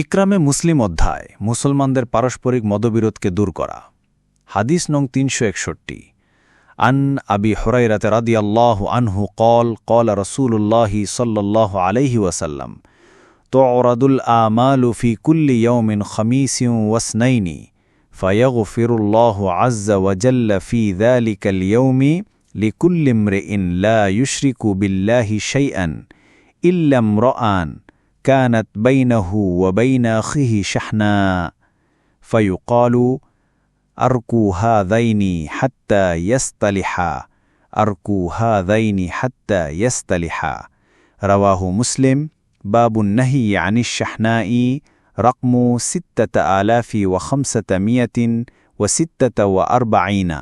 ইকরামে মুসলিম অধ্যায়, মুসলমানদের পারস্পরিক মদবিরোধকে দূর করা। হাদিস নং তিনশো একষট্টি। আন আবি হরাইরাতে রাদিয়াল্লাহ আনহু কল কল রসুল্লাহি সাল্লাহ আলহি ওয়াসাল্লাম, তোরাদুল আমালু ফি কুল্লি ইয়ৌমিন খমিসিউ ওয়াসনাইনি, ফয়গফিরুল্লাহ আজ্জা ওয়াজাল্লা ফি দ্যালিকাল ইয়ৌমি লিকুল্লিমরে ইন লা শৈ আন শৈআন ইল্লাম রআন كانت بينه وبين أخيه شحناء فيقال أركوا هذين حتى يصطلحا أركوا هذين حتى يصطلحا رواه مسلم باب النهي عن الشحناء رقم ستة آلاف وخمسة مئة وستة وأربعين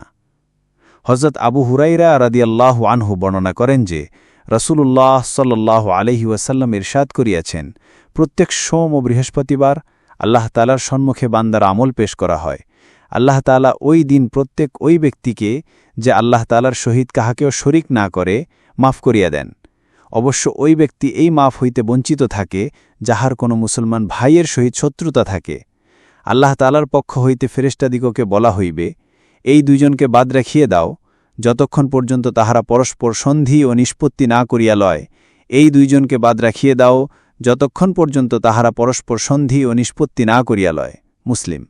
হজরত আবু হুরাইরা রাদিয়াল্লাহ আনহু বর্ণনা করেন যে রসুল্লাহ সাল্লাহ আলহি ওয়াসাল্লাম ইরশাদ করিয়াছেন, প্রত্যেক সোম ও বৃহস্পতিবার আল্লাহ তালার সম্মুখে বান্দার আমল পেশ করা হয়। আল্লাহ তালা ওই দিন প্রত্যেক ওই ব্যক্তিকে যে আল্লাহ তালার সহিত কাহাকেও শরিক না করে, মাফ করিয়া দেন। অবশ্য ওই ব্যক্তি এই মাফ হইতে বঞ্চিত থাকে, যাহার কোনো মুসলমান ভাইয়ের সহিত শত্রুতা থাকে। আল্লাহ তালার পক্ষ হইতে ফেরেস্টাদিগকে বলা হইবে, এই দুইজনকে বাদ রাখিয়ে দাও যতক্ষণ পর্যন্ত তাহারা পরস্পর সন্ধি ও নিষ্পত্তি না করিয়া লয়, এই দুইজনকে বাদ রাখিয়ে দাও, যতক্ষণ পর্যন্ত তাহারা পরস্পর সন্ধি ও নিষ্পত্তি না করিয়া লয়। মুসলিম